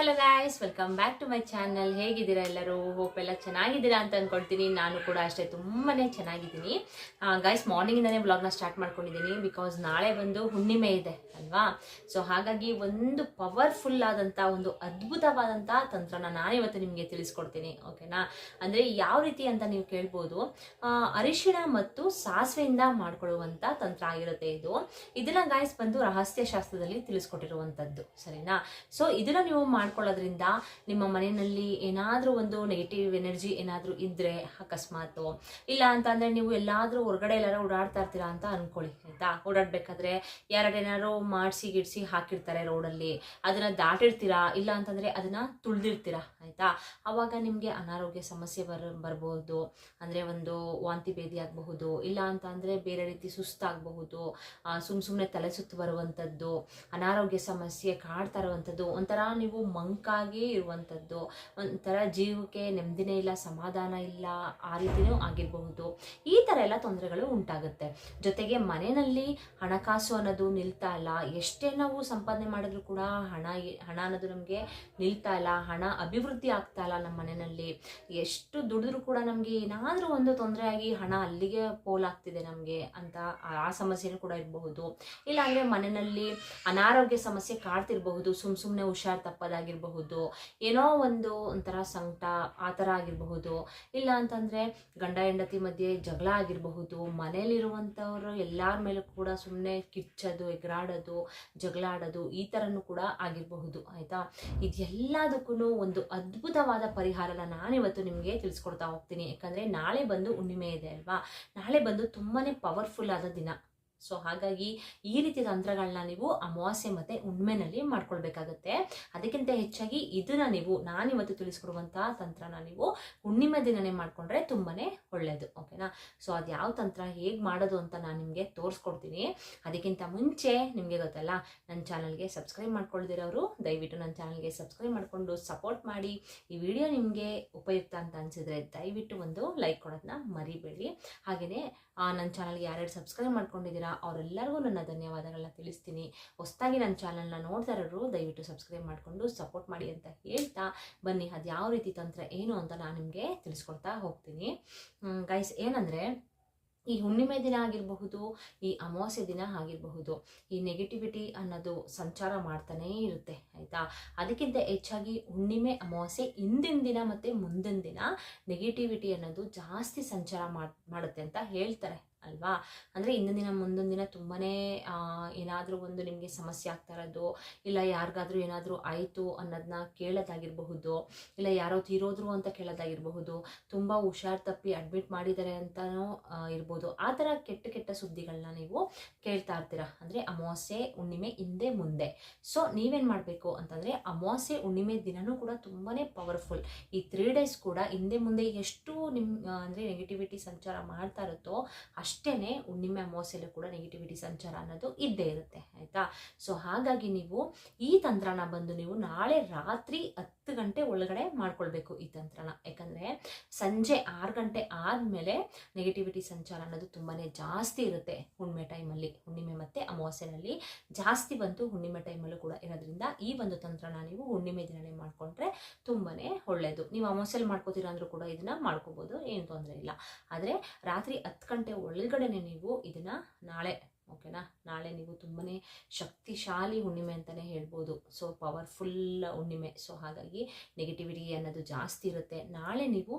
Hello guys welcome back to my channel ಹೇಗಿದ್ದೀರಾ ಎಲ್ಲರೂ? Hope ಎಲ್ಲ ಚೆನ್ನಾಗಿದ್ದೀರಾ ಅಂತ ಅನ್ಕೊಳ್ತೀನಿ. ನಾನು ಕೂಡ ಅಷ್ಟೇ ತುಂಬಾ ಚೆನ್ನಾಗಿದ್ದೀನಿ. ಗಾಯ್ಸ್ ಮಾರ್ನಿಂಗಿಂದನೇ ವ್ಲಾಗ್ನ ಸ್ಟಾರ್ಟ್ ಮಾಡ್ಕೊಂಡಿದ್ದೀನಿ ಬಿಕಾಸ್ ನಾಳೆ ಬಂದು ಹುಣ್ಣಿಮೆ ಇದೆ, ಅಲ್ವಾ? ಸೊ ಹಾಗಾಗಿ ಒಂದು ಪವರ್ಫುಲ್ ಆದಂಥ ಒಂದು ಅದ್ಭುತವಾದಂಥ ತಂತ್ರನ ನಾನಿವತ್ತು ನಿಮಗೆ ತಿಳಿಸ್ಕೊಡ್ತೀನಿ ಓಕೆನಾ ಅಂದರೆ ಯಾವ ರೀತಿ ಅಂತ ನೀವು ಕೇಳ್ಬೋದು ಅರಿಶಿಣ ಮತ್ತು ಸಾಸಿವೆಯಿಂದ ಮಾಡ್ಕೊಳ್ಳುವಂಥ ತಂತ್ರ ಆಗಿರುತ್ತೆ ಇದು. ಇದನ್ನು ಗಾಯ್ಸ್ ಬಂದು ರಹಸ್ಯ ಶಾಸ್ತ್ರದಲ್ಲಿ ತಿಳಿಸ್ಕೊಟ್ಟಿರುವಂಥದ್ದು ಸರಿನಾ? ಸೊ ಇದನ್ನು ನೀವು ಮಾಡ್ಕೊಳ್ಳೋದ್ರಿಂದ ನಿಮ್ಮ ಮನೆಯಲ್ಲಿ ಏನಾದರೂ ಒಂದು ನೆಗೆಟಿವ್ ಎನರ್ಜಿ ಏನಾದರೂ ಇದ್ದರೆ ಅಕಸ್ಮಾತು. ಇಲ್ಲ ಅಂತಂದ್ರೆ ನೀವು ಎಲ್ಲಾದ್ರೂ ಹೊರಗಡೆ ಎಲ್ಲಾರು ಓಡಾಡ್ತಾ ಇರ್ತೀರಾ ಅಂತ ಅನ್ಕೊಳ್ಳಿ, ಆಯ್ತಾ? ಓಡಾಡ್ಬೇಕಾದ್ರೆ ಯಾರೇನಾದ್ರು ಮಾಡಿಸಿ ಗಿಡ್ಸಿ ಹಾಕಿರ್ತಾರೆ ರೋಡಲ್ಲಿ ಅದನ್ನ ದಾಟಿರ್ತೀರಾ? ಇಲ್ಲ ಅಂತಂದ್ರೆ ಅದನ್ನ ತುಳ್ದಿರ್ತೀರಾ? ಆಯ್ತಾ? ಆವಾಗ ನಿಮಗೆ ಅನಾರೋಗ್ಯ ಸಮಸ್ಯೆ ಬರ್, ಬರ್ಬೋದು. ಅಂದ್ರೆ ಒಂದು ವಾಂತಿ ಭೇದಿ ಆಗಬಹುದು. ಇಲ್ಲ ಅಂತ ಅಂದ್ರೆ ಬೇರೆ ರೀತಿ ಸುಸ್ತಾಗಬಹುದು. ಸುಮ್ಮ ಸುಮ್ಮನೆ ತಲೆ ಸುತ್ತು ಬರುವಂಥದ್ದು ಅನಾರೋಗ್ಯ ಸಮಸ್ಯೆ ಕಾಡ್ತಾ ಇರುವಂಥದ್ದು ಒಂಥರ ನೀವು ಮಂಕಾಗಿ ಇರುವಂಥದ್ದು. ಒಂಥರ ಜೀವಕ್ಕೆ ನೆಮ್ಮದಿನೇ ಇಲ್ಲ, ಸಮಾಧಾನ ಇಲ್ಲ, ಆ ರೀತಿಯೂ ಆಗಿರಬಹುದು. ಈ ಥರ ಎಲ್ಲ ತೊಂದರೆಗಳು ಉಂಟಾಗುತ್ತೆ. ಜೊತೆಗೆ ಮನೆಯಲ್ಲಿ ಹಣಕಾಸು ಅನ್ನೋದು ನಿಲ್ತಾ ಇಲ್ಲ. ಎಷ್ಟೇ ನಾವು ಸಂಪಾದನೆ ಮಾಡಿದ್ರು ಕೂಡ ಹಣ ಹಣ ಅನ್ನೋದು ನಮಗೆ ನಿಲ್ತಾ ಇಲ್ಲ. ಹಣ ಅಭಿವೃದ್ಧಿ ಆಗ್ತಾ ಇಲ್ಲ ನಮ್ಮ ಮನೆಯಲ್ಲಿ. ಎಷ್ಟು ದುಡಿದ್ರು ಕೂಡ ನಮಗೆ ಏನಾದರೂ ಒಂದು ತೊಂದರೆ ಆಗಿ ಹಣ ಅಲ್ಲಿಗೆ ಪೋಲಾಗ್ತಿದೆ ನಮಗೆ ಅಂತ ಆ ಸಮಸ್ಯೆನೂ ಕೂಡ ಇರಬಹುದು. ಇಲ್ಲಾಂದರೆ ಮನೆಯಲ್ಲಿ ಅನಾರೋಗ್ಯ ಸಮಸ್ಯೆ ಕಾಡ್ತಿರಬಹುದು. ಸುಮ್ಮ ಸುಮ್ಮನೆ ಹುಷಾರ್ ತಪ್ಪದಾಗಿರಬಹುದು ಏನೋ ಒಂದು ಒಂಥರ ಸಂಕಟ ಆ ಥರ ಆಗಿರಬಹುದು. ಇಲ್ಲ ಅಂತಂದರೆ ಗಂಡ, ಹೆಂಡತಿ ಮಧ್ಯೆ ಜಗಳ ಆಗಿರಬಹುದು ಮನೇಲಿರುವಂಥವ್ರು ಎಲ್ಲರ ಮೇಲೂ ಕೂಡ ಸುಮ್ಮನೆ ಕಿಚ್ಚೋದು, ಎಗರಾಡೋದು, ಜಗಳ ಆಡೋದು ಈ ಥರನೂ ಕೂಡ ಆಗಿರಬಹುದು, ಆಯಿತಾ? ಇದೆಲ್ಲದಕ್ಕೂ ಒಂದು ಅದ್ಭುತವಾದ ಪರಿಹಾರನ ನಾನಿವತ್ತು ನಿಮಗೆ ತಿಳಿಸ್ಕೊಡ್ತಾ ಹೋಗ್ತೀನಿ. ಯಾಕಂದರೆ ನಾಳೆ ಬಂದು ಹುಣ್ಣಿಮೆ ಇದೆ ಅಲ್ವಾ? ನಾಳೆ ಬಂದು ತುಂಬಾ ಪವರ್ಫುಲ್ ಆದ ದಿನ. ಸೊ ಹಾಗಾಗಿ ಈ ರೀತಿ ತಂತ್ರಗಳನ್ನ ನೀವು ಅಮಾವಾಸ್ಯೆ ಮತ್ತು ಹುಣ್ಮೆನಲ್ಲಿ ಮಾಡ್ಕೊಳ್ಬೇಕಾಗತ್ತೆ. ಅದಕ್ಕಿಂತ ಹೆಚ್ಚಾಗಿ ಇದನ್ನ ನೀವು ನಾನಿವತ್ತು ತಿಳಿಸ್ಕೊಡುವಂತಹ ತಂತ್ರನ ನೀವು ಹುಣ್ಣಿಮೆ ದಿನನೇ ಮಾಡ್ಕೊಂಡ್ರೆ ತುಂಬಾನೇ ಒಳ್ಳೆಯದು ಓಕೆನಾ ಸೊ ಅದು ಯಾವ ತಂತ್ರ, ಹೇಗೆ ಮಾಡೋದು ಅಂತ ನಾನು ನಿಮಗೆ ತೋರಿಸ್ಕೊಡ್ತೀನಿ. ಅದಕ್ಕಿಂತ ಮುಂಚೆ ನಿಮಗೆ ಗೊತ್ತಲ್ಲ ನನ್ನ ಚಾನಲ್ಗೆ ಸಬ್ಸ್ಕ್ರೈಬ್ ಮಾಡ್ಕೊಳ್ದಿರೋರು, ದಯವಿಟ್ಟು ನನ್ನ ಚಾನಲ್ಗೆ ಸಬ್ಸ್ಕ್ರೈಬ್ ಮಾಡಿಕೊಂಡು ಸಪೋರ್ಟ್ ಮಾಡಿ. ಈ ವಿಡಿಯೋ ನಿಮಗೆ ಉಪಯುಕ್ತ ಅಂತ ಅನಿಸಿದ್ರೆ ದಯವಿಟ್ಟು ಒಂದು ಲೈಕ್ ಕೊಡೋದನ್ನ ಮರಿಬೇಡಿ. ಹಾಗೆಯೇ ನನ್ನ ಚಾನಲ್ಗೆ ಯಾರ್ಯಾರು ಸಬ್ಸ್ಕ್ರೈಬ್ ಮಾಡ್ಕೊಂಡಿದ್ದೀರಾ ಅವರೆಲ್ಲರಿಗೂ ನನ್ನ ಧನ್ಯವಾದಗಳನ್ನ ತಿಳಿಸ್ತೀನಿ. ಹೊಸದಾಗಿ ನನ್ನ ಚಾನಲ್ನ ನೋಡ್ತಾ ಇರೋರು ದಯವಿಟ್ಟು ಸಬ್ಸ್ಕ್ರೈಬ್ ಮಾಡಿಕೊಂಡು ಸಪೋರ್ಟ್ ಮಾಡಿ ಅಂತ ಹೇಳ್ತಾ ಬನ್ನಿ. ಅದು ಯಾವ ರೀತಿ ತಂತ್ರ ಏನು ಅಂತ ನಾನು ನಿಮಗೆ ತಿಳಿಸ್ಕೊಡ್ತಾ ಹೋಗ್ತೀನಿ. ಗೈಸ್ ಏನಂದರೆ ಈ ಹುಣ್ಣಿಮೆ ದಿನ ಆಗಿರಬಹುದು, ಈ ಅಮಾವಾಸ್ಯೆ ದಿನ ಆಗಿರಬಹುದು, ಈ ನೆಗೆಟಿವಿಟಿ ಅನ್ನೋದು ಸಂಚಾರ ಮಾಡ್ತಾನೇ ಇರುತ್ತೆ, ಆಯಿತಾ? ಅದಕ್ಕಿಂತ ಹೆಚ್ಚಾಗಿ ಹುಣ್ಣಿಮೆ, ಅಮಾವಾಸ್ಯೆ ಹಿಂದಿನ ದಿನ ಮತ್ತು ಮುಂದಿನ ದಿನ ನೆಗೆಟಿವಿಟಿ ಅನ್ನೋದು ಜಾಸ್ತಿ ಸಂಚಾರ ಮಾಡ್, ಮಾಡುತ್ತೆ ಅಂತ ಹೇಳ್ತಾರೆ. ಅಲ್ವಾ? ಅಂದರೆ ಇಂದಿನ ದಿನ ಮುಂದಿನ ದಿನ ತುಂಬಾ ಏನಾದರೂ ಒಂದು ನಿಮಗೆ ಸಮಸ್ಯೆ ಆಗ್ತಾ ಇರೋದು, ಇಲ್ಲ ಯಾರಿಗಾದ್ರೂ ಏನಾದರೂ ಆಯಿತು ಅನ್ನೋದನ್ನ ಕೇಳೋದಾಗಿರಬಹುದು, ಇಲ್ಲ ಯಾರೋ ತೀರೋದ್ರು ಅಂತ ಕೇಳೋದಾಗಿರಬಹುದು, ತುಂಬ ಹುಷಾರ್ ತಪ್ಪಿ ಅಡ್ಮಿಟ್ ಮಾಡಿದ್ದಾರೆ ಅಂತಲೂ ಇರ್ಬೋದು. ಆ ಥರ ಕೆಟ್ಟ ಕೆಟ್ಟ ಸುದ್ದಿಗಳನ್ನ ನೀವು ಕೇಳ್ತಾ ಇರ್ತೀರ. ಅಂದರೆ ಅಮಾವಾಸ್ಯೆ ಹುಣ್ಣಿಮೆ ಹಿಂದೆ ಮುಂದೆ. ಸೊ ನೀವೇನು ಮಾಡಬೇಕು ಅಂತಂದರೆ ಅಮಾವಾಸ್ಯೆ ಹುಣ್ಣಿಮೆ ದಿನವೂ ಕೂಡ ತುಂಬಾ ಪವರ್ಫುಲ್ ಈ ತ್ರೀ ಡೇಸ್ ಕೂಡ ಹಿಂದೆ ಮುಂದೆ ಎಷ್ಟು ನಿಮ್ಮ ಅಂದರೆ ನೆಗೆಟಿವಿಟಿ ಸಂಚಾರ ಮಾಡ್ತಾ ಇರುತ್ತೋ ಹುಣ್ಣಿಮೆ ಅಮಾವಾಸ್ಯೆಲ್ಲೂ ಕೂಡ ನೆಗೆಟಿವಿಟಿ ಸಂಚಾರ ಅನ್ನೋದು ಇದ್ದೇ ಇರುತ್ತೆ, ಆಯಿತಾ? ಸೊ ಹಾಗಾಗಿ ನೀವು ಈ ತಂತ್ರನ ಬಂದು ನೀವು ನಾಳೆ ರಾತ್ರಿ ಹತ್ತು ಗಂಟೆ ಒಳಗಡೆ ಮಾಡ್ಕೊಳ್ಬೇಕು ಈ ತಂತ್ರನ. ಯಾಕಂದರೆ ಸಂಜೆ ಆರು ಗಂಟೆ ಆದಮೇಲೆ ನೆಗೆಟಿವಿಟಿ ಸಂಚಾರ ಅನ್ನೋದು ತುಂಬಾ ಜಾಸ್ತಿ ಇರುತ್ತೆ ಹುಣ್ಣಿಮೆ ಟೈಮಲ್ಲಿ ಹುಣ್ಣಿಮೆ ಮತ್ತು ಅಮಾವಾಸ್ಯೆನಲ್ಲಿ ಜಾಸ್ತಿ ಬಂತು ಹುಣ್ಣಿಮೆ ಟೈಮಲ್ಲೂ ಕೂಡ ಇರೋದ್ರಿಂದ ಈ ಒಂದು ತಂತ್ರನ ನೀವು ಹುಣ್ಣಿಮೆ ದಿನನೇ ಮಾಡಿಕೊಂಡ್ರೆ ತುಂಬಾ ಒಳ್ಳೆಯದು ನೀವು ಅಮಾವಾಸ್ಯೆಲಿ ಮಾಡ್ಕೋತೀರ ಅಂದರೂ ಕೂಡ ಇದನ್ನು ಮಾಡ್ಕೋಬೋದು, ಏನು ತೊಂದರೆ ಇಲ್ಲ. ಆದರೆ ರಾತ್ರಿ ಹತ್ತು ಗಂಟೆ ಒಳಗಡೆನೆ ನೀವು ಇದನ್ನು ನಾಳೆ ಓಕೆನಾ? ನಾಳೆ ನೀವು ತುಂಬಾ ಶಕ್ತಿಶಾಲಿ ಹುಣ್ಣಿಮೆ ಅಂತಲೇ ಹೇಳ್ಬೋದು. ಸೊ ಪವರ್ಫುಲ್ ಹುಣ್ಣಿಮೆ. ಸೊ ಹಾಗಾಗಿ ನೆಗೆಟಿವಿಟಿ ಅನ್ನೋದು ಜಾಸ್ತಿ ಇರುತ್ತೆ. ನಾಳೆ ನೀವು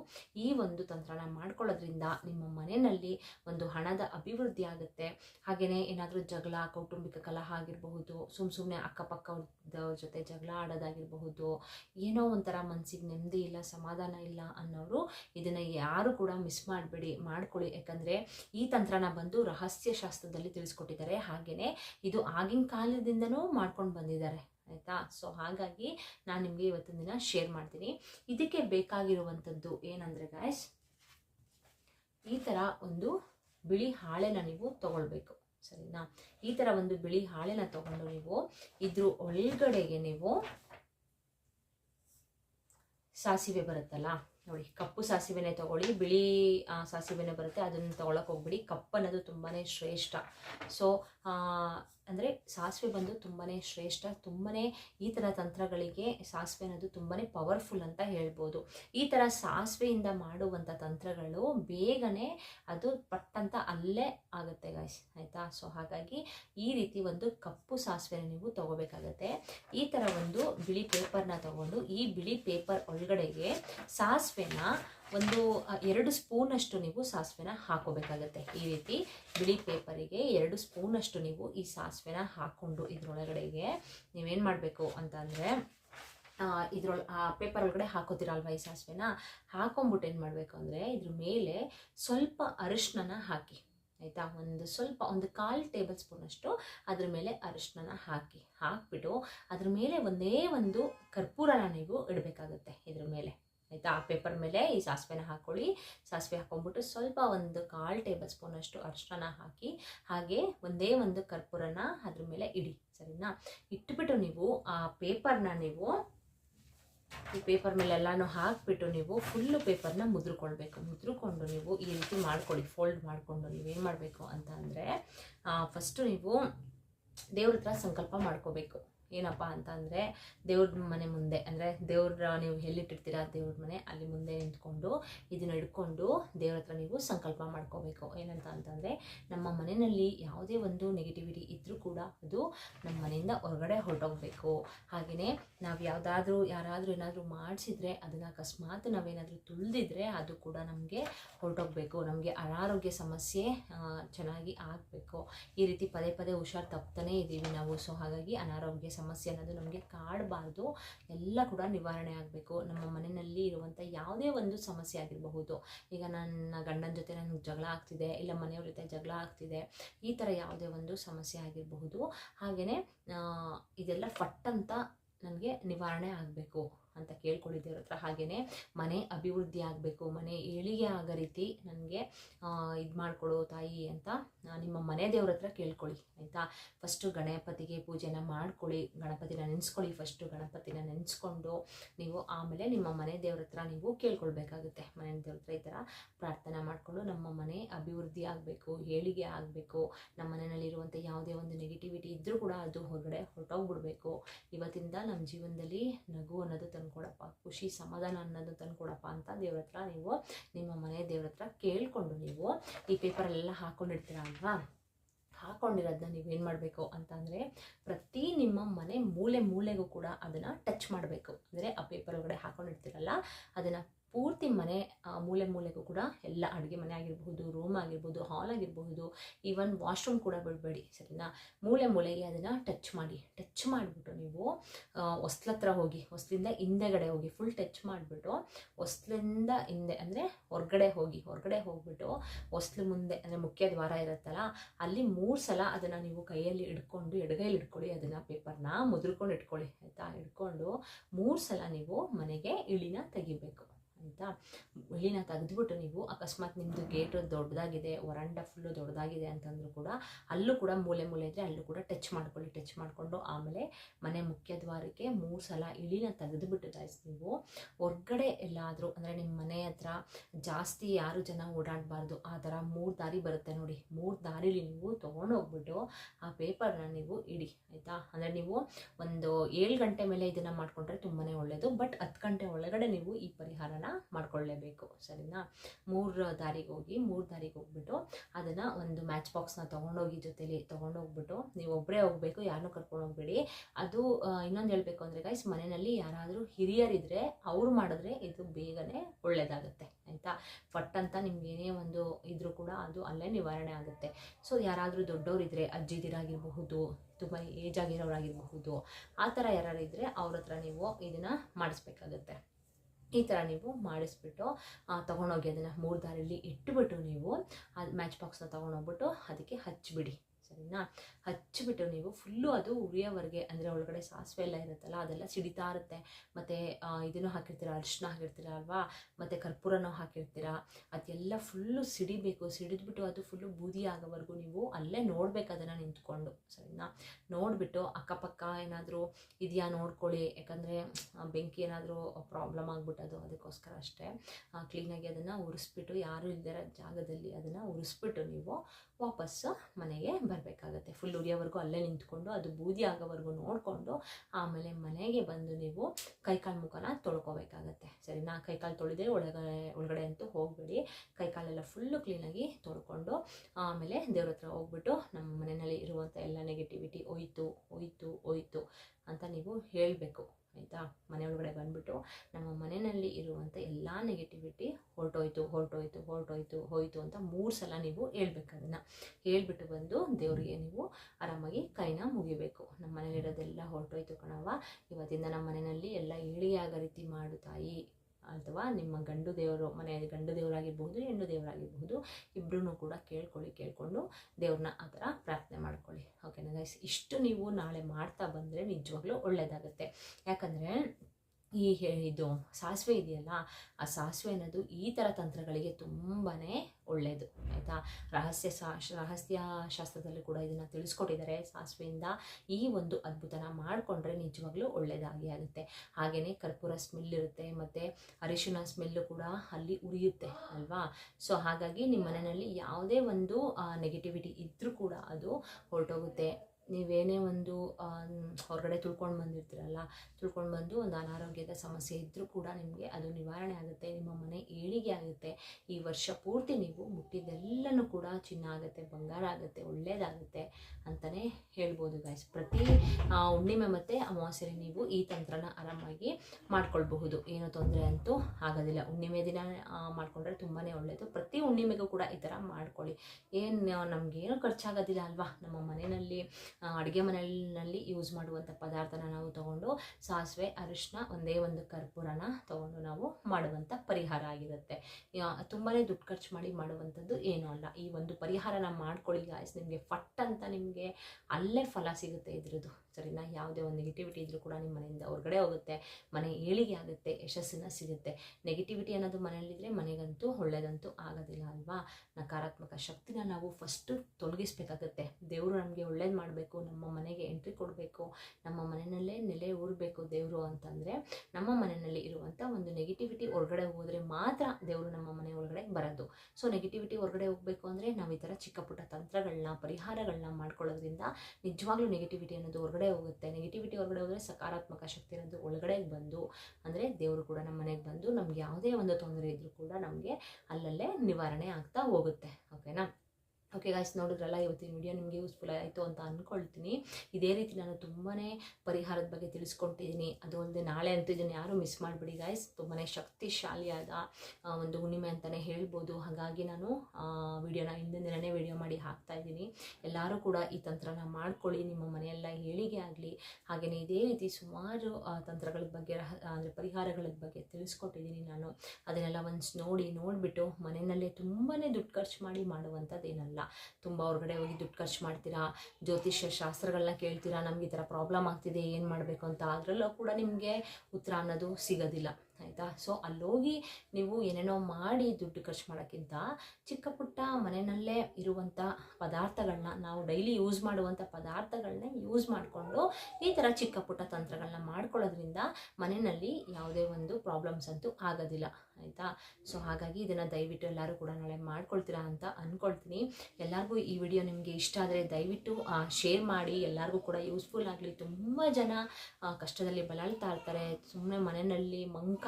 ಈ ಒಂದು ತಂತ್ರನ ಮಾಡ್ಕೊಳ್ಳೋದ್ರಿಂದ ನಿಮ್ಮ ಮನೆಯಲ್ಲಿ ಒಂದು ಹಣದ ಅಭಿವೃದ್ಧಿ ಆಗುತ್ತೆ. ಹಾಗೆಯೇ ಏನಾದರೂ ಜಗಳ, ಕೌಟುಂಬಿಕ ಕಲಹ ಆಗಿರಬಹುದು ಸುಮ್ಮ ಸುಮ್ಮನೆ ಅಕ್ಕಪಕ್ಕದವ್ರ ಜೊತೆ ಜಗಳ ಆಡೋದಾಗಿರಬಹುದು, ಏನೋ ಒಂಥರ ಮನಸ್ಸಿಗೆ ನೆಮ್ಮದಿ ಇಲ್ಲ, ಸಮಾಧಾನ ಇಲ್ಲ ಅನ್ನೋರು ಇದನ್ನು ಯಾರು ಕೂಡ ಮಿಸ್ ಮಾಡಬೇಡಿ, ಮಾಡ್ಕೊಳ್ಳಿ. ಯಾಕಂದರೆ ಈ ತಂತ್ರನ ಬಂದು ರಹಸ್ಯ ಶಾಸ್ತ್ರದಲ್ಲಿ ತಿಳಿಸ್ಕೊಟ್ಟಿದ್ದಾರೆ ಹಾಗೆಯೇ ಇದು ಆಗಿನ ಕಾಲದಿಂದನೂ ಮಾಡ್ಕೊಂಡು ಬಂದಿದ್ದಾರೆ, ಆಯಿತಾ? ಸೊ ಹಾಗಾಗಿ ನಾನು ನಿಮಗೆ ಇವತ್ತಿನ ದಿನ ಶೇರ್ ಮಾಡ್ತೀನಿ. ಇದಕ್ಕೆ ಬೇಕಾಗಿರುವಂಥದ್ದು ಏನಂದರೆ ಗಾಯ್ಸ್ ಈ ಥರ ಒಂದು ಬಿಳಿ ಹಾಳೆನ ನೀವು ತಗೊಳ್ಬೇಕು, ಸರಿನಾ? ಈ ಥರ ಒಂದು ಬಿಳಿ ಹಾಳೆನ ತಗೊಂಡು ನೀವು ಇದ್ರ ಒಳಗಡೆಗೆ ನೀವು ಸಾಸಿವೆ ಬರುತ್ತಲ್ಲ ನೋಡಿ, ಕಪ್ಪು ಸಾಸಿವೆನೇ ತಗೊಳ್ಳಿ, ಬಿಳಿ ಸಾಸಿವೆನೇ ಬರುತ್ತೆ, ಅದನ್ನು ತೊಗೊಳಕ್ಕೆ ಹೋಗ್ಬಿಡಿ. ಕಪ್ಪು ಅನ್ನೋದು ತುಂಬಾ ಶ್ರೇಷ್ಠ ಸೊ ಅಂದರೆ ಸಾಸಿವೆ ಬಂದು ತುಂಬಾ ಶ್ರೇಷ್ಠ ತುಂಬಾ ಈ ಥರ ತಂತ್ರಗಳಿಗೆ ಸಾಸಿವೆ ಅನ್ನೋದು ತುಂಬಾ ಪವರ್ಫುಲ್ ಅಂತ ಹೇಳ್ಬೋದು. ಈ ಥರ ಸಾಸಿವೆಯಿಂದ ಮಾಡುವಂಥ ತಂತ್ರಗಳು ಬೇಗನೆ ಅದು ಪಟ್ಟಂತ ಅಲ್ಲೇ ಆಗುತ್ತೆ ಗಾಯ್ಸ್ ಆಯಿತಾ? ಸೊ ಹಾಗಾಗಿ ಈ ರೀತಿ ಒಂದು ಕಪ್ಪು ಸಾಸಿವೆನ ನೀವು ತಗೋಬೇಕಾಗತ್ತೆ. ಈ ಥರ ಒಂದು ಬಿಳಿ ಪೇಪರ್ನ ತಗೊಂಡು ಈ ಬಿಳಿ ಪೇಪರ್ ಒಳಗಡೆಗೆ ಸಾಸಿವೆನ ಒಂದು ಎರಡು ಸ್ಪೂನಷ್ಟು ನೀವು ಸಾಸಿವೆನ ಹಾಕೋಬೇಕಾಗತ್ತೆ. ಈ ರೀತಿ ಬಿಳಿ ಪೇಪರಿಗೆ ಎರಡು ಸ್ಪೂನಷ್ಟು ನೀವು ಈ ಸಾಸಿವೆನ ಹಾಕ್ಕೊಂಡು ಇದ್ರೊಳಗಡೆಗೆ ನೀವೇನು ಮಾಡಬೇಕು ಅಂತ ಅಂದರೆ ಇದ್ರೊಳ, ಆ ಪೇಪರ್ ಒಳಗಡೆ ಹಾಕೋತಿರಲ್ವ ಈ ಸಾಸಿವೆನ? ಹಾಕೊಂಬಿಟ್ಟು ಏನು ಮಾಡಬೇಕು ಅಂದರೆ, ಇದ್ರ ಮೇಲೆ ಸ್ವಲ್ಪ ಅರಿಶಿನ ಹಾಕಿ, ಆಯಿತಾ? ಒಂದು ಸ್ವಲ್ಪ, ಒಂದು ಕಾಲು ಟೇಬಲ್ ಸ್ಪೂನಷ್ಟು ಅದ್ರ ಮೇಲೆ ಅರಿಶಿನ ಹಾಕಿ, ಹಾಕ್ಬಿಟ್ಟು ಅದ್ರ ಮೇಲೆ ಒಂದೇ ಒಂದು ಕರ್ಪೂರನ ನೀವು ಇಡಬೇಕಾಗುತ್ತೆ ಇದ್ರ ಮೇಲೆ. ಆಯಿತಾ? ಆ ಪೇಪರ್ ಮೇಲೆ ಈ ಸಾಸಿವೆನ ಹಾಕ್ಕೊಳ್ಳಿ ಸಾಸಿವೆ ಹಾಕೊಂಡ್ಬಿಟ್ಟು ಸ್ವಲ್ಪ ಒಂದು ಕಾಲು ಟೇಬಲ್ ಸ್ಪೂನಷ್ಟು ಅರಿಶಿನ ಹಾಕಿ, ಹಾಗೆ ಒಂದೇ ಒಂದು ಕರ್ಪೂರನ ಅದ್ರ ಮೇಲೆ ಇಡಿ, ಸರಿನಾ? ಇಟ್ಬಿಟ್ಟು ನೀವು ಆ ಪೇಪರ್ನ ನೀವು, ಈ ಪೇಪರ್ ಮೇಲೆ ಎಲ್ಲಾನು ಹಾಕ್ಬಿಟ್ಟು ನೀವು ಫುಲ್ಲು ಪೇಪರ್ನ ಮುದ್ರಕೊಳ್ಬೇಕು. ಮುದ್ರಕೊಂಡು ನೀವು ಈ ರೀತಿ ಮಾಡ್ಕೊಳ್ಳಿ ಫೋಲ್ಡ್ ಮಾಡಿಕೊಂಡು ನೀವೇನು ಮಾಡಬೇಕು ಅಂತ ಅಂದರೆ ಫಸ್ಟು ನೀವು ದೇವ್ರ ಹತ್ರ ಸಂಕಲ್ಪ ಮಾಡ್ಕೋಬೇಕು. ಏನಪ್ಪ ಅಂತ ಅಂದರೆ ದೇವ್ರ ಮನೆ ಮುಂದೆ, ಅಂದರೆ ದೇವ್ರ, ನೀವು ಎಲ್ಲಿಟ್ಟಿರ್ತೀರಾ ದೇವ್ರ ಮನೆ, ಅಲ್ಲಿ ಮುಂದೆ ನಿಂತ್ಕೊಂಡು ಇದನ್ನ ಹಿಡ್ಕೊಂಡು ದೇವ್ರ ಹತ್ರ ನೀವು ಸಂಕಲ್ಪ ಮಾಡ್ಕೋಬೇಕು. ಏನಂತ ಅಂತಂದರೆ ನಮ್ಮ ಮನೆಯಲ್ಲಿ ಯಾವುದೇ ಒಂದು ನೆಗೆಟಿವಿಟಿ ಇದ್ದರೂ ಕೂಡ ಅದು ನಮ್ಮ ಮನೆಯಿಂದ ಹೊರಗಡೆ ಹೊರಟೋಗ್ಬೇಕು. ಹಾಗೆಯೇ ನಾವು ಯಾವುದಾದ್ರೂ, ಯಾರಾದರೂ ಏನಾದರೂ ಮಾಡಿಸಿದ್ರೆ ಅದನ್ನು ಅಕಸ್ಮಾತ್ ನಾವೇನಾದರೂ ತುಳಿದಿದ್ರೆ ಅದು ಕೂಡ ನಮಗೆ ಹೊರಟೋಗ್ಬೇಕು. ನಮಗೆ ಅನಾರೋಗ್ಯ ಸಮಸ್ಯೆ ಚೆನ್ನಾಗಿ ಆಗಬೇಕು. ಈ ರೀತಿ ಪದೇ ಪದೇ ಹುಷಾರು ತಪ್ತಾನೇ ಇದ್ದೀವಿ ನಾವು. ಸೊ ಹಾಗಾಗಿ ಅನಾರೋಗ್ಯ ಸಮಸ್ಯೆ ಅನ್ನೋದು ನಮಗೆ ಕಾಡಬಾರ್ದು, ಎಲ್ಲ ಕೂಡ ನಿವಾರಣೆ ಆಗಬೇಕು. ನಮ್ಮ ಮನೆಯಲ್ಲಿ ಇರುವಂಥ ಯಾವುದೇ ಒಂದು ಸಮಸ್ಯೆ ಆಗಿರಬಹುದು. ಈಗ ನನ್ನ ಗಂಡನ ಜೊತೆ ನನಗೆ ಜಗಳ ಆಗ್ತಿದೆ, ಇಲ್ಲ ಮನೆಯವ್ರ ಜೊತೆ ಜಗಳ ಆಗ್ತಿದೆ, ಈ ಥರ ಯಾವುದೇ ಒಂದು ಸಮಸ್ಯೆ ಆಗಿರಬಹುದು. ಹಾಗೆಯೇ ಇದೆಲ್ಲ ಫಟ್ಟಂತ ನನಗೆ ನಿವಾರಣೆ ಆಗಬೇಕು. ಅಂತ ಕೇಳ್ಕೊಳ್ಳಿ ಅವ್ರ ಹತ್ರ. ಹಾಗೆಯೇ ಮನೆ ಅಭಿವೃದ್ಧಿ ಆಗಬೇಕು, ಮನೆ ಏಳಿಗೆ ಆಗೋ ರೀತಿ ನನಗೆ ಇದು ಮಾಡಿಕೊಡು ತಾಯಿ ಅಂತ ನಿಮ್ಮ ಮನೆ ದೇವ್ರ ಹತ್ರ ಕೇಳ್ಕೊಳ್ಳಿ, ಆಯಿತಾ? ಫಸ್ಟು ಗಣಪತಿಗೆ ಪೂಜೆನ ಮಾಡ್ಕೊಳ್ಳಿ, ಗಣಪತಿನ ನೆನೆಸ್ಕೊಳ್ಳಿ ಫಸ್ಟು ಗಣಪತಿನ ನೆನೆಸ್ಕೊಂಡು ನೀವು ಆಮೇಲೆ ನಿಮ್ಮ ಮನೆ ದೇವ್ರ ಹತ್ರ ನೀವು ಕೇಳ್ಕೊಳ್ಬೇಕಾಗುತ್ತೆ. ಮನೆ ದೇವ್ರ ಹತ್ರ ಈ ಥರ ಪ್ರಾರ್ಥನೆ ಮಾಡಿಕೊಂಡು ನಮ್ಮ ಮನೆ ಅಭಿವೃದ್ಧಿ ಆಗಬೇಕು, ಏಳಿಗೆ ಆಗಬೇಕು. ನಮ್ಮ ಮನೆಯಲ್ಲಿರುವಂಥ ಯಾವುದೇ ಒಂದು ನೆಗೆಟಿವಿಟಿ ಇದ್ದರೂ ಕೂಡ ಅದು ಹೊರಗಡೆ ಹೊರಟೋಗ್ಬಿಡ್ಬೇಕು. ಇವತ್ತಿಂದ ನಮ್ಮ ಜೀವನದಲ್ಲಿ ನಗು ಅನ್ನೋದು ತಂದ್ಕೊಡಪ್ಪ. ಖುಷಿ, ಸಮಾಧಾನ ಅನ್ನೋದು ತಂದ್ಕೊಡಪ್ಪ ಅಂತ ದೇವ್ರ ಹತ್ರ ನೀವು ನಿಮ್ಮ ಮನೆ ದೇವ್ರ ಹತ್ರ ಕೇಳಿಕೊಂಡು ನೀವು ಈ ಪೇಪರಲ್ಲೆಲ್ಲ ಹಾಕ್ಕೊಂಡಿರ್ತೀರ ಅಲ್ವಾ? ಹಾಕೊಂಡಿರೋದನ್ನ ನೀವೇನು ಮಾಡಬೇಕು ಅಂತಂದರೆ ಪ್ರತಿ ನಿಮ್ಮ ಮನೆ ಮೂಲೆ ಮೂಲೆಗೂ ಕೂಡ ಅದನ್ನು ಟಚ್ ಮಾಡಬೇಕು. ಅಂದರೆ ಆ ಪೇಪರ್ ಒಳಗಡೆ ಹಾಕೊಂಡಿರ್ತೀರಲ್ಲ, ಅದನ್ನು ಪೂರ್ತಿ ಮನೆ ಮೂಲೆ ಮೂಲೆಗೂ ಕೂಡ ಎಲ್ಲ ಅಡುಗೆ ಮನೆ ಆಗಿರಬಹುದು ರೂಮ್ ಆಗಿರ್ಬೋದು ಹಾಲ್ ಆಗಿರಬಹುದು ಈವನ್ ವಾಶ್ರೂಮ್ ಕೂಡ ಬಿಡಬೇಡಿ, ಸರಿನಾ? ಮೂಲೆ ಮೂಲೆಗೆ ಅದನ್ನು ಟಚ್ ಮಾಡಿ ಟಚ್ ಮಾಡಿಬಿಟ್ಟು ನೀವು ಹೊಸ್ಲತ್ರ ಹೋಗಿ, ಹೊಸ್ಲಿಂದ ಹಿಂದೆಗಡೆ ಹೋಗಿ ಫುಲ್ ಟಚ್ ಮಾಡಿಬಿಟ್ಟು, ಹೊಸ್ಲಿಂದ ಹಿಂದೆ ಅಂದರೆ ಹೊರಗಡೆ ಹೋಗಿ, ಹೊರಗಡೆ ಹೋಗ್ಬಿಟ್ಟು ಹೊಸ್ಲು ಮುಂದೆ ಅಂದರೆ ಮುಖ್ಯ ದ್ವಾರ ಇರುತ್ತಲ್ಲ, ಅಲ್ಲಿ ಮೂರು ಸಲ ಅದನ್ನು ನೀವು ಕೈಯಲ್ಲಿ ಹಿಡ್ಕೊಂಡು, ಎಡಗೈಲಿ ಇಟ್ಕೊಳ್ಳಿ ಅದನ್ನು ಪೇಪರ್ನ ಮುದ್ರಕೊಂಡು ಇಟ್ಕೊಳ್ಳಿ, ಆಯಿತಾ? ಇಟ್ಕೊಂಡು ಮೂರು ಸಲ ನೀವು ಮನೆಗೆ ಇಳಿನ ತೆಗಿಬೇಕು. ಆಯಿತಾ ಇಳಿನ ತೆಗೆದ್ಬಿಟ್ಟು ನೀವು ಅಕಸ್ಮಾತ್ ನಿಮ್ಮದು ಗೇಟು ದೊಡ್ಡದಾಗಿದೆ, ವರಂಡ ಫುಲ್ಲು ದೊಡ್ಡದಾಗಿದೆ ಅಂತಂದರೂ ಕೂಡ ಅಲ್ಲೂ ಕೂಡ ಮೂಲೆ ಮೂಲೆ ಇದ್ದರೆ ಅಲ್ಲೂ ಕೂಡ ಟಚ್ ಮಾಡ್ಕೊಳ್ಳಿ ಟಚ್ ಮಾಡಿಕೊಂಡು ಆಮೇಲೆ ಮನೆ ಮುಖ್ಯ ದ್ವಾರಕ್ಕೆ ಮೂರು ಸಲ ಇಳಿನ ತೆಗೆದುಬಿಟ್ಟು ಗಾಯ್ಸ್ ನೀವು ಹೊರ್ಗಡೆ ಎಲ್ಲಾದರೂ ಅಂದರೆ ನಿಮ್ಮ ಮನೆ ಹತ್ರ ಜಾಸ್ತಿ ಯಾರು ಜನ ಓಡಾಡಬಾರ್ದು, ಆ ಥರ ಮೂರು ದಾರಿ ಬರುತ್ತೆ ನೋಡಿ, ಮೂರು ದಾರಿಲಿ ನೀವು ತೊಗೊಂಡೋಗ್ಬಿಟ್ಟು ಆ ಪೇಪರ್ನ ನೀವು ಇಡಿ, ಆಯಿತಾ? ಅಂದರೆ ನೀವು ಒಂದು ಏಳು ಗಂಟೆ ಮೇಲೆ ಇದನ್ನು ಮಾಡಿಕೊಂಡ್ರೆ ತುಂಬಾ ಒಳ್ಳೆಯದು ಬಟ್ ಹತ್ತು ಗಂಟೆ ಒಳಗಡೆ ನೀವು ಈ ಪರಿಹಾರನ ಮಾಡ್ಕೊಳ್ಳೇಬೇಕು. ಸರಿನಾ? ಮೂರು ದಾರಿಗೆ ಹೋಗಿ, ಮೂರು ದಾರಿಗೆ ಹೋಗ್ಬಿಟ್ಟು ಅದನ್ನು ಒಂದು ಮ್ಯಾಚ್ ಬಾಕ್ಸ್ನ ತೊಗೊಂಡೋಗಿ ಜೊತೆಲಿ ತೊಗೊಂಡೋಗ್ಬಿಟ್ಟು ನೀವು ಒಬ್ಬರೇ ಹೋಗಬೇಕು ಯಾರನ್ನೂ ಕರ್ಕೊಂಡು ಹೋಗ್ಬೇಡಿ. ಅದು ಇನ್ನೊಂದು ಹೇಳಬೇಕು ಅಂದರೆ ಗೈಸ್ ಮನೆಯಲ್ಲಿ ಯಾರಾದರೂ ಹಿರಿಯರಿದ್ದರೆ ಅವ್ರು ಮಾಡಿದ್ರೆ ಇದು ಬೇಗನೆ ಒಳ್ಳೆಯದಾಗುತ್ತೆ ಆಯಿತಾ? ಫಟ್ ಅಂತ ನಿಮ್ಗೆ ಏನೇ ಒಂದು ಇದ್ರೂ ಕೂಡ ಅದು ಅಲ್ಲೇ ನಿವಾರಣೆ ಆಗುತ್ತೆ. ಸೊ ಯಾರಾದರೂ ದೊಡ್ಡವರಿದ್ದರೆ ಅಜ್ಜಿದಿರಾಗಿರಬಹುದು ತುಂಬ ಏಜ್ ಆಗಿರೋರಾಗಿರಬಹುದು, ಆ ಥರ ಯಾರಾದ್ರು ಇದ್ದರೆ ಅವ್ರ ಹತ್ರ ನೀವು ಇದನ್ನು ಮಾಡಿಸ್ಬೇಕಾಗತ್ತೆ. ಈ ಥರ ನೀವು ಮಾಡಿಸ್ಬಿಟ್ಟು ತೊಗೊಂಡೋಗಿ ಅದನ್ನು ಮೂರು ದಾರಿಲಿ ಇಟ್ಟುಬಿಟ್ಟು ನೀವು ಅದು ಮ್ಯಾಚ್ ಬಾಕ್ಸ್ನ ತೊಗೊಂಡೋಗ್ಬಿಟ್ಟು ಅದಕ್ಕೆ ಹಚ್ಬಿಡಿ. ಸರಿನಾ? ಹಚ್ಚಿಬಿಟ್ಟು ನೀವು ಫುಲ್ಲು ಅದು ಉರಿಯೋವರೆಗೆ, ಅಂದರೆ ಒಳಗಡೆ ಸಾಸಿವೆ ಎಲ್ಲ ಇರುತ್ತಲ್ಲ, ಅದೆಲ್ಲ ಸಿಡಿತಾ ಇರುತ್ತೆ. ಮತ್ತು ಇದನ್ನು ಹಾಕಿರ್ತೀರ ಅರಿಶಿನ ಹಾಕಿರ್ತೀರ ಅಲ್ವಾ? ಮತ್ತು ಕರ್ಪೂರನೂ ಹಾಕಿರ್ತೀರ? ಅದೆಲ್ಲ ಫುಲ್ಲು ಸಿಡಿಬೇಕು. ಸಿಡಿದ್ಬಿಟ್ಟು ಅದು ಫುಲ್ಲು ಬೂದಿ ಆಗೋವರೆಗೂ ನೀವು ಅಲ್ಲೇ ನೋಡ್ಬೇಕು ಅದನ್ನು ನಿಂತ್ಕೊಂಡು, ಸರಿನಾ? ನೋಡಿಬಿಟ್ಟು ಅಕ್ಕಪಕ್ಕ ಏನಾದರೂ ಇದೆಯಾ ನೋಡ್ಕೊಳ್ಳಿ. ಯಾಕಂದರೆ ಬೆಂಕಿ ಏನಾದರೂ ಪ್ರಾಬ್ಲಮ್ ಆಗಿಬಿಟ್ಟದು ಅದಕ್ಕೋಸ್ಕರ ಅಷ್ಟೇ. ಕ್ಲೀನಾಗಿ ಅದನ್ನು ಉರಿಸ್ಬಿಟ್ಟು, ಯಾರು ಇಲ್ದಿರೋ ಜಾಗದಲ್ಲಿ ಅದನ್ನು ಉರಿಸ್ಬಿಟ್ಟು ನೀವು ವಾಪಸ್ಸು ಮನೆಗೆ ಬರಬೇಕು ಇರಬೇಕಾಗತ್ತೆ ಫುಲ್ ಉರಿಯೋವರೆಗೂ ಅಲ್ಲೇ ನಿಂತ್ಕೊಂಡು ಅದು ಬೂದಿ ಆಗೋವರೆಗೂ ನೋಡಿಕೊಂಡು ಆಮೇಲೆ ಮನೆಗೆ ಬಂದು ನೀವು ಕೈಕಾಲು ಮುಖನ ತೊಳ್ಕೊಬೇಕಾಗತ್ತೆ. ಸರಿನಾ ಕೈಕಾಲು ತೊಳೆದೇ ಒಳಗಡೆ ಒಳಗಡೆ ಅಂತೂ ಹೋಗಬೇಡಿ. ಕೈಕಾಲೆಲ್ಲ ಫುಲ್ಲು ಕ್ಲೀನಾಗಿ ತೊಳ್ಕೊಂಡು ಆಮೇಲೆ ದೇವ್ರ ಹತ್ರ ಹೋಗ್ಬಿಟ್ಟು ನಮ್ಮ ಮನೆಯಲ್ಲಿ ಇರುವಂಥ ಎಲ್ಲ ನೆಗೆಟಿವಿಟಿ ಹೋಯ್ತು ಹೋಯ್ತು ಹೋಯ್ತು ಅಂತ ನೀವು ಹೇಳಬೇಕು. ಆಯಿತಾ? ಮನೆ ಒಳಗಡೆ ಬಂದುಬಿಟ್ಟು ನಮ್ಮ ಮನೆಯಲ್ಲಿ ಇರುವಂಥ ಎಲ್ಲ ನೆಗೆಟಿವಿಟಿ ಹೊರಟೋಯ್ತು ಹೊರಟೋಯ್ತು ಹೊರಟೋಯ್ತು, ಹೋಯ್ತು ಅಂತ ಮೂರು ಸಲ ನೀವು ಹೇಳ್ಬೇಕು ಅದನ್ನು. ಹೇಳ್ಬಿಟ್ಟು ಬಂದು ದೇವರಿಗೆ ನೀವು ಆರಾಮಾಗಿ ಕೈನ ಮುಗಿಬೇಕು. ನಮ್ಮ ಮನೇಲಿರೋದೆಲ್ಲ ಹೊರಟೋಯ್ತು ಕಣವ್ವ. ಇವತ್ತಿಂದ ನಮ್ಮ ಮನೆಯಲ್ಲಿ ಎಲ್ಲ ಇಳಿಯಾಗ ರೀತಿ ಮಾಡು ತಾಯಿ. ಅಥವಾ ನಿಮ್ಮ ಗಂಡು ದೇವರು, ಮನೆ ಗಂಡು ದೇವರಾಗಿರ್ಬಹುದು, ಹೆಣ್ಣು ದೇವರಾಗಿರ್ಬಹುದು ಇಬ್ಬರೂ ಕೂಡ ಕೇಳ್ಕೊಳ್ಳಿ, ಕೇಳಿಕೊಂಡು ದೇವ್ರನ್ನ ಆ ಥರ ಪ್ರಾರ್ಥನೆ ಮಾಡ್ಕೊಳ್ಳಿ. ಓಕೆನಾ ಗೈಸ್ ಇಷ್ಟು ನೀವು ನಾಳೆ ಮಾಡ್ತಾ ಬಂದರೆ ನಿಜವಾಗ್ಲೂ ಒಳ್ಳೆಯದಾಗುತ್ತೆ ಯಾಕಂದರೆ ಈ ಇದು ಸಾಸಿವೆ ಇದೆಯಲ್ಲ, ಆ ಸಾಸಿವೆ ಅನ್ನೋದು ಈ ಥರ ತಂತ್ರಗಳಿಗೆ ತುಂಬಾ ಒಳ್ಳೆಯದು ಆಯಿತಾ? ರಹಸ್ಯ ರಹಸ್ಯ ಶಾಸ್ತ್ರದಲ್ಲಿ ಕೂಡ ಇದನ್ನು ತಿಳಿಸ್ಕೊಟ್ಟಿದ್ದಾರೆ. ಸಾಸಿವೆಯಿಂದ ಈ ಒಂದು ಅದ್ಭುತನ ಮಾಡಿಕೊಂಡ್ರೆ ನಿಜವಾಗ್ಲೂ ಒಳ್ಳೆಯದಾಗಿ ಆಗುತ್ತೆ. ಹಾಗೆಯೇ ಕರ್ಪೂರ ಸ್ಮೆಲ್ ಇರುತ್ತೆ, ಮತ್ತು ಅರಿಶಿನ ಸ್ಮೆಲ್ಲು ಕೂಡ ಅಲ್ಲಿ ಉರಿಯುತ್ತೆ, ಅಲ್ವಾ? ಸೊ ಹಾಗಾಗಿ ನಿಮ್ಮ ಮನೆಯಲ್ಲಿ ಯಾವುದೇ ಒಂದು ನೆಗೆಟಿವಿಟಿ ಇದ್ದರೂ ಕೂಡ ಅದು ಹೊರಟೋಗುತ್ತೆ. ನೀವೇನೇ ಒಂದು ಹೊರಗಡೆ ತುಳ್ಕೊಂಡು ಬಂದಿರ್ತೀರಲ್ಲ, ತುಳ್ಕೊಂಡು ಬಂದು ಒಂದು ಅನಾರೋಗ್ಯದ ಸಮಸ್ಯೆ ಇದ್ದರೂ ಕೂಡ ನಿಮಗೆ ಅದು ನಿವಾರಣೆ ಆಗುತ್ತೆ, ನಿಮ್ಮ ಮನೆ ಏಳಿಗೆ ಆಗುತ್ತೆ. ಈ ವರ್ಷ ಪೂರ್ತಿ ನೀವು ಮುಟ್ಟಿದ್ದೆಲ್ಲನೂ ಕೂಡ ಚಿನ್ನ ಆಗುತ್ತೆ, ಬಂಗಾರ ಆಗುತ್ತೆ ಒಳ್ಳೆಯದಾಗುತ್ತೆ ಅಂತಲೇ ಹೇಳ್ಬೋದು ಗಾಯ್ಸ್ ಪ್ರತಿ ಹುಣ್ಣಿಮೆ ಮತ್ತು ಅಮಾವಾಸ್ಯೆ ನೀವು ಈ ತಂತ್ರನ ಆರಾಮಾಗಿ ಮಾಡ್ಕೊಳ್ಬಹುದು. ಏನೂ ತೊಂದರೆ ಅಂತೂ ಆಗೋದಿಲ್ಲ. ಹುಣ್ಣಿಮೆ ದಿನ ಮಾಡ್ಕೊಂಡ್ರೆ ತುಂಬಾ ಒಳ್ಳೆಯದು ಪ್ರತಿ ಹುಣ್ಣಿಮೆಗೂ ಕೂಡ ಈ ಥರ ಮಾಡ್ಕೊಳ್ಳಿ. ಏನು, ನಮಗೇನು ಖರ್ಚಾಗೋದಿಲ್ಲ ಅಲ್ವಾ? ನಮ್ಮ ಮನೆಯಲ್ಲಿ ಅಡುಗೆ ಮನೆಯಲ್ಲಿ ಯೂಸ್ ಮಾಡುವಂಥ ಪದಾರ್ಥನ ನಾವು ತಗೊಂಡು ಸಾಸಿವೆ ಅರಿಶಿನ ಒಂದೇ ಒಂದು ಕರ್ಪೂರನ ತಗೊಂಡು ನಾವು ಮಾಡುವಂಥ ಪರಿಹಾರ ಆಗಿರುತ್ತೆ. ತುಂಬಾ ದುಡ್ಡು ಖರ್ಚು ಮಾಡಿ ಮಾಡುವಂಥದ್ದು ಏನೂ ಅಲ್ಲ. ಈ ಒಂದು ಪರಿಹಾರನ ಮಾಡ್ಕೊಳ್ಳಿ ಗಾಯ್ಸ್ ನಿಮಗೆ ಫಟ್ ಅಂತ ನಿಮಗೆ ಅಲ್ಲೇ ಫಲ ಸಿಗುತ್ತೆ ಇದ್ರದ್ದು. ಸರಿನಾ? ಯಾವುದೇ ಒಂದು ನೆಗೆಟಿವಿಟಿ ಇದ್ರೂ ಕೂಡ ನಿಮ್ಮ ಮನೆಯಿಂದ ಹೊರಗಡೆ ಹೋಗುತ್ತೆ. ಮನೆ ಏಳಿಗೆ ಆಗುತ್ತೆ, ಯಶಸ್ಸಿನ ಸಿಗುತ್ತೆ. ನೆಗೆಟಿವಿಟಿ ಅನ್ನೋದು ಮನೆಯಲ್ಲಿದ್ದರೆ ಮನೆಗಂತೂ ಒಳ್ಳೇದಂತೂ ಆಗೋದಿಲ್ಲ ಅಲ್ವಾ? ನಕಾರಾತ್ಮಕ ಶಕ್ತಿನ ನಾವು ಫಸ್ಟು ತೊಲಗಿಸ್ಬೇಕಾಗತ್ತೆ. ದೇವರು ನಮಗೆ ಒಳ್ಳೇದು ಮಾಡಬೇಕು. ನಮ್ಮ ಮನೆಗೆ ಎಂಟ್ರಿ ಕೊಡಬೇಕು, ನಮ್ಮ ಮನೆಯಲ್ಲೇ ನೆಲೆ ಊರಬೇಕು ದೇವರು ಅಂತಂದರೆ ನಮ್ಮ ಮನೆಯಲ್ಲಿ ಇರುವಂಥ ಒಂದು ನೆಗೆಟಿವಿಟಿ ಹೊರಗಡೆ ಹೋದರೆ ಮಾತ್ರ ದೇವರು ನಮ್ಮ ಮನೆ ಒಳಗಡೆ ಬರೋದು. ಸೊ ನೆಗೆಟಿವಿಟಿ ಹೊರಗಡೆ ಹೋಗಬೇಕು ಅಂದರೆ ನಾವು ಈ ಥರ ಚಿಕ್ಕ ಪುಟ್ಟ ತಂತ್ರಗಳನ್ನ, ಪರಿಹಾರಗಳನ್ನ ಮಾಡ್ಕೊಳ್ಳೋದ್ರಿಂದ ನಿಜವಾಗ್ಲೂ ನೆಗೆಟಿವಿಟಿ ಅನ್ನೋದು ಹೊರಗಡೆ ಹೋಗುತ್ತೆ. ನೆಗೆಟಿವಿಟಿ ಹೊರಗಡೆ ಹೋದರೆ ಸಕಾರಾತ್ಮಕ ಶಕ್ತಿ ಅನ್ನೋದು ಒಳಗಡೆ ಬಂದು, ಅಂದರೆ ದೇವರು ಕೂಡ ನಮ್ಮ ಮನೆಗೆ ಬಂದು ನಮ್ಗೆ ಯಾವುದೇ ಒಂದು ತೊಂದರೆ ಇದ್ದರೂ ಕೂಡ ನಮಗೆ ಅಲ್ಲಲ್ಲೇ ನಿವಾರಣೆ ಆಗ್ತಾ ಹೋಗುತ್ತೆ. ಓಕೆನಾ ಓಕೆ ಗಾಯ್ಸ್ ನೋಡಿದ್ರಲ್ಲ, ಇವತ್ತಿನ ವಿಡಿಯೋ ನಿಮಗೆ ಯೂಸ್ಫುಲ್ ಆಯಿತು ಅಂತ ಅಂದ್ಕೊಳ್ತೀನಿ ಇದೇ ರೀತಿ ನಾನು ತುಂಬಾ ಪರಿಹಾರದ ಬಗ್ಗೆ ತಿಳಿಸ್ಕೊಟ್ಟಿದ್ದೀನಿ ಅದು ಒಂದು ನಾಳೆ ಅಂತ ಇದನ್ನು ಯಾರೂ ಮಿಸ್ ಮಾಡಿಬಿಡಿ ಗಾಯ್ಸ್ ತುಂಬಾ ಶಕ್ತಿಶಾಲಿಯಾದ ಒಂದು ಹುಣ್ಣಿಮೆ ಅಂತಲೇ ಹೇಳ್ಬೋದು. ಹಾಗಾಗಿ ನಾನು ವಿಡಿಯೋನ ಹಿಂದಿನ ವಿಡಿಯೋ ಮಾಡಿ ಹಾಕ್ತಾ ಇದ್ದೀನಿ. ಎಲ್ಲರೂ ಕೂಡ ಈ ತಂತ್ರನ ಮಾಡ್ಕೊಳ್ಳಿ. ನಿಮ್ಮ ಮನೆಯೆಲ್ಲ ಏಳಿಗೆ ಆಗಲಿ. ಹಾಗೆಯೇ ಇದೇ ರೀತಿ ಸುಮಾರು ತಂತ್ರಗಳ ಬಗ್ಗೆ ಅಂದರೆ ಪರಿಹಾರಗಳ ಬಗ್ಗೆ ತಿಳಿಸ್ಕೊಟ್ಟಿದ್ದೀನಿ ನಾನು. ಅದನ್ನೆಲ್ಲ ಒಂದು ನೋಡಿ, ನೋಡಿಬಿಟ್ಟು ಮನೆಯಲ್ಲೇ ತುಂಬಾ ದುಡ್ಡು ಖರ್ಚು ಮಾಡಿ ತುಂಬ ಹೊರಗಡೆ ಹೋಗಿ ದುಡ್ಡು ಖರ್ಚು ಮಾಡ್ತೀರಾ? ಜ್ಯೋತಿಷ್ಯ ಶಾಸ್ತ್ರಗಳನ್ನ ಕೇಳ್ತೀರಾ? ನಮ್ಗೆ ಈ ಥರ ಪ್ರಾಬ್ಲಮ್ ಆಗ್ತಿದೆ, ಏನು ಮಾಡಬೇಕು ಅಂತ? ಅದರಲ್ಲೂ ಕೂಡ ನಿಮಗೆ ಉತ್ತರ ಅನ್ನೋದು ಸಿಗೋದಿಲ್ಲ. ಆಯಿತಾ? ಸೊ ಅಲ್ಲೋಗಿ ನೀವು ಏನೇನೋ ಮಾಡಿ ದುಡ್ಡು ಖರ್ಚು ಮಾಡೋಕ್ಕಿಂತ ಚಿಕ್ಕ ಪುಟ್ಟ ಮನೆಯಲ್ಲೇ ಇರುವಂಥ ಪದಾರ್ಥಗಳನ್ನ ನಾವು ಡೈಲಿ ಯೂಸ್ ಮಾಡುವಂಥ ಪದಾರ್ಥಗಳನ್ನ ಯೂಸ್ ಮಾಡಿಕೊಂಡು ಈ ಥರ ಚಿಕ್ಕ ಪುಟ್ಟ ತಂತ್ರಗಳನ್ನ ಮಾಡ್ಕೊಳ್ಳೋದ್ರಿಂದ ಮನೆಯಲ್ಲಿ ಯಾವುದೇ ಒಂದು ಪ್ರಾಬ್ಲಮ್ಸ್ ಅಂತೂ ಆಗೋದಿಲ್ಲ, ಆಯಿತಾ? ಸೊ ಹಾಗಾಗಿ ಇದನ್ನು ದಯವಿಟ್ಟು ಎಲ್ಲರೂ ಕೂಡ ನಾಳೆ ಮಾಡ್ಕೊಳ್ತೀರಾ ಅಂತ ಅಂದ್ಕೊಳ್ತೀನಿ ಎಲ್ಲರಿಗೂ ಈ ವಿಡಿಯೋ ನಿಮಗೆ ಇಷ್ಟ ಆದರೆ ದಯವಿಟ್ಟು ಶೇರ್ ಮಾಡಿ. ಎಲ್ಲರಿಗೂ ಕೂಡ ಯೂಸ್ಫುಲ್ ಆಗಲಿ. ತುಂಬ ಜನ ಕಷ್ಟದಲ್ಲಿ ಬಳಲ್ತಾ ಇರ್ತಾರೆ. ಸುಮ್ಮನೆ ಮನೆಯಲ್ಲಿ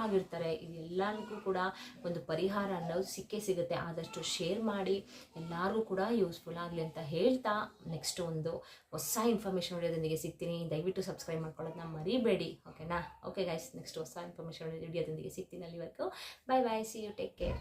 ಮಂಕಾಗಿರ್ತಾರೆ ಇದೆಲ್ಲರಿಗೂ ಕೂಡ ಒಂದು ಪರಿಹಾರ ಅನ್ನೋದು ಸಿಕ್ಕೇ ಸಿಗುತ್ತೆ. ಆದಷ್ಟು ಶೇರ್ ಮಾಡಿ, ಎಲ್ಲರಿಗೂ ಕೂಡ ಯೂಸ್ಫುಲ್ ಆಗಲಿ ಅಂತ ಹೇಳ್ತಾ ನೆಕ್ಸ್ಟ್ ಒಂದು ಹೊಸ ಇನ್ಫಾರ್ಮೇಷನ್ ವಿಡಿಯೋದೊಂದಿಗೆ ಸಿಗ್ತೀನಿ. ದಯವಿಟ್ಟು ಸಬ್ಸ್ಕ್ರೈಬ್ ಮಾಡ್ಕೊಳ್ಳೋದನ್ನ ಮರಿಬೇಡಿ ಓಕೆನಾ ಓಕೆ ಗೈಸ್ ನೆಕ್ಸ್ಟ್ ಹೊಸ ಇನ್ಫಾರ್ಮೇಷನ್ ವಿಡಿಯೋದೊಂದಿಗೆ ಸಿಗ್ತೀನಿ ಅಲ್ಲಿವರೆಗೂ. Bye bye see you take care